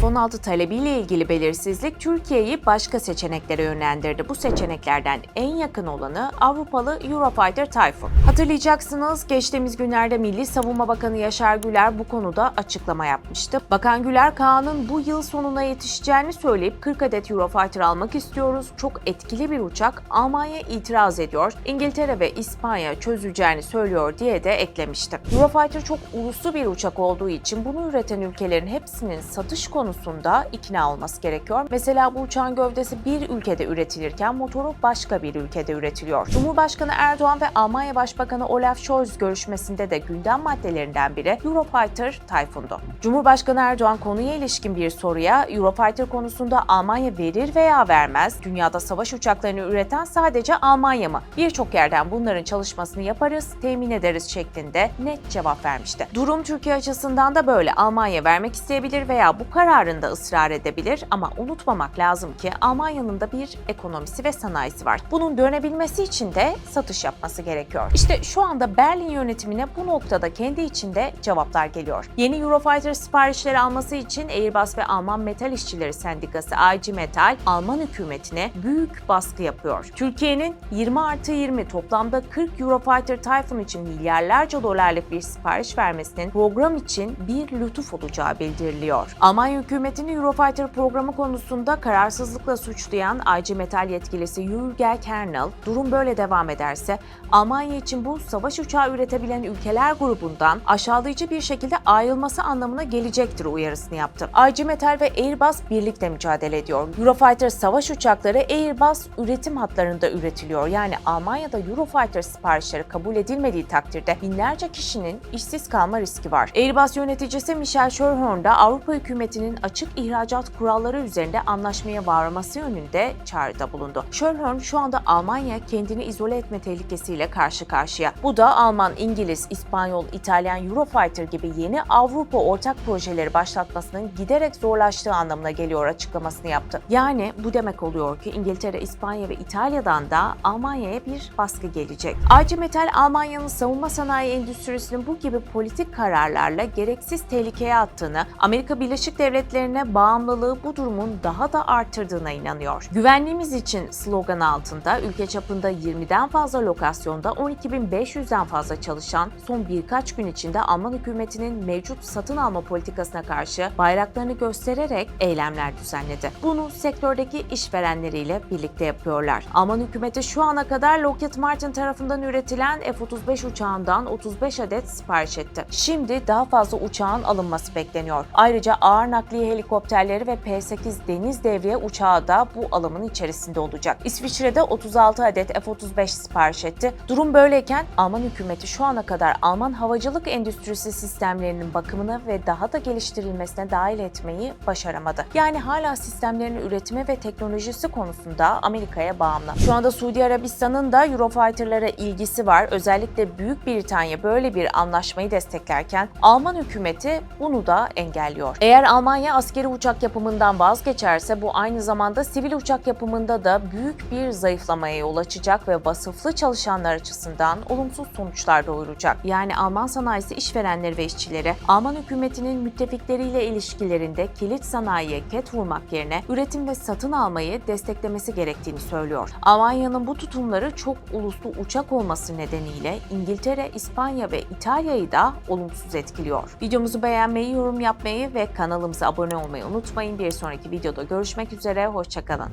F-16 talebiyle ilgili belirsizlik Türkiye'yi başka seçeneklere yönlendirdi. Bu seçeneklerden en yakın olanı Avrupalı Eurofighter Typhoon. Hatırlayacaksınız geçtiğimiz günlerde Milli Savunma Bakanı Yaşar Güler bu konuda açıklama yapmıştı. Bakan Güler Kaan'ın bu yıl sonuna yetişeceğini söyleyip 40 adet Eurofighter almak istiyoruz. Çok etkili bir uçak. Almanya itiraz ediyor. İngiltere ve İspanya çözüleceğini söylüyor diye de eklemişti. Eurofighter çok uluslu bir uçak olduğu için bunu üreten ülkelerin hepsinin satış konusunda ikna olması gerekiyor. Mesela bu uçağın gövdesi bir ülkede üretilirken motoru başka bir ülkede üretiliyor. Cumhurbaşkanı Erdoğan ve Almanya Başbakanı Olaf Scholz görüşmesinde de gündem maddelerinden biri Eurofighter Typhoon'du. Cumhurbaşkanı Erdoğan konuya ilişkin bir soruya Eurofighter konusunda Almanya verir veya vermez, dünyada savaş uçaklarını üreten sadece Almanya mı? Birçok yerden bunların çalışmasını yaparız, temin ederiz şeklinde net cevap vermişti. Durum Türkiye açısından da böyle. Almanya vermek isteyebilir veya bu kararında ısrar edebilir ama unutmamak lazım ki Almanya'nın da bir ekonomisi ve sanayisi var. Bunun dönebilmesi için de satış yapması gerekiyor. İşte şu anda Berlin yönetimine bu noktada kendi içinde cevaplar geliyor. Yeni Eurofighter siparişleri alması için Airbus ve Alman Metal İşçileri Sendikası IG Metal, Alman hükümetine büyük baskı yapıyor. Türkiye'nin 20 artı 20 toplamda 40 Eurofighter Typhoon için milyarlarca dolarlık bir sipariş vermesinin program için bir lütuf olacağı bildiriliyor. Almanya hükümetini Eurofighter programı konusunda kararsızlıkla suçlayan IG Metal yetkilisi Jürgen Kernel, durum böyle devam ederse Almanya için bu savaş uçağı üretebilen ülkeler grubundan aşağılayıcı bir şekilde ayrılması anlamına gelecektir uyarısını yaptı. IG Metal ve Airbus birlikte mücadele ediyor. Eurofighter savaş uçakları Airbus üretim hatlarında üretiliyor. Yani Almanya'da Eurofighter siparişleri kabul edilmediği takdirde binlerce kişinin işsiz kalma riski var. Airbus yöneticisi Michel Schörhorn da Avrupa hükümetinin açık ihracat kuralları üzerinde anlaşmaya varması yönünde çağrıda bulundu. Schörhorn şu anda Almanya kendini izole etme tehlikesiyle karşı karşıya. Bu da Alman, İngiliz, İspanyol, İtalyan Eurofighter gibi yeni Avrupa ortak projeleri başlatmasının giderek zorlaştığı anlamına geliyor açıklamasını yaptı. Yani bu demek oluyor ki İngiltere, İspanya ve İtalya'dan da Almanya'ya bir baskı gelecek. IG Metal Almanya'nın savunma sanayi endüstrisinin bu gibi politik kararlarla gereksiz tehlikeye attığını, Amerika Birleşik Devletleri'ne bağımlılığı bu durumun daha da artırdığına inanıyor. Güvenliğimiz için slogan altında ülke çapında 20'den fazla lokasyonda 12.500'den fazla çalışan son birkaç gün içinde Alman hükümetinin mevcut satın alma politikasına karşı bayraklarını göstererek eylemler düzenledi. Bunu sektördeki işverenleriyle birlikte yapıyorlar. Alman hükümeti şu ana kadar Lockheed Martin tarafından üretilen F-35 uçağından 35 adet sipariş etti. Şimdi daha fazla uçağın alınması bekleniyor. Ayrıca ağır nakliye helikopterleri ve P-8 deniz devriye uçağı da bu alımın içerisinde olacak. İsviçre'de 36 adet F-35 sipariş etti. Durum böyleyken Alman hükümeti şu ana kadar Alman havacılık endüstrisi sistemlerinin bakımına ve daha da geliştirilmesine dahil etmeyi başaramadı. Yani hala sistemlerin üretimi ve teknolojisi konusunda Amerika'ya bağımlı. Şu anda Suudi Arabistan'ın da Eurofighter'lara ilgisi var. Özellikle Büyük Britanya böyle bir anlaşmayı desteklerken Alman hükümeti bunu da engelliyor. Eğer Almanya askeri uçak yapımından vazgeçerse bu aynı zamanda sivil uçak yapımında da büyük bir zayıflamaya yol açacak ve vasıflı çalışanlar açısından olumsuz sonuçlar doğuracak. Yani Alman sanayisi işverenleri ve işçileri Alman hükümetinin müttefikleriyle ilişkilerinde kilit sanayiye ket vurmak yerine üretim ve satın almayı desteklemesi gerektiğini söylüyor. Almanya'nın bu tutumları çok uluslu uçak olması nedeniyle İngiltere, İspanya ve İtalya'yı da olumsuz etkiliyor. Videomuzu beğenmeyi, yorum yapmayı ve kanalımıza abone olmayı unutmayın. Bir sonraki videoda görüşmek üzere, hoşçakalın.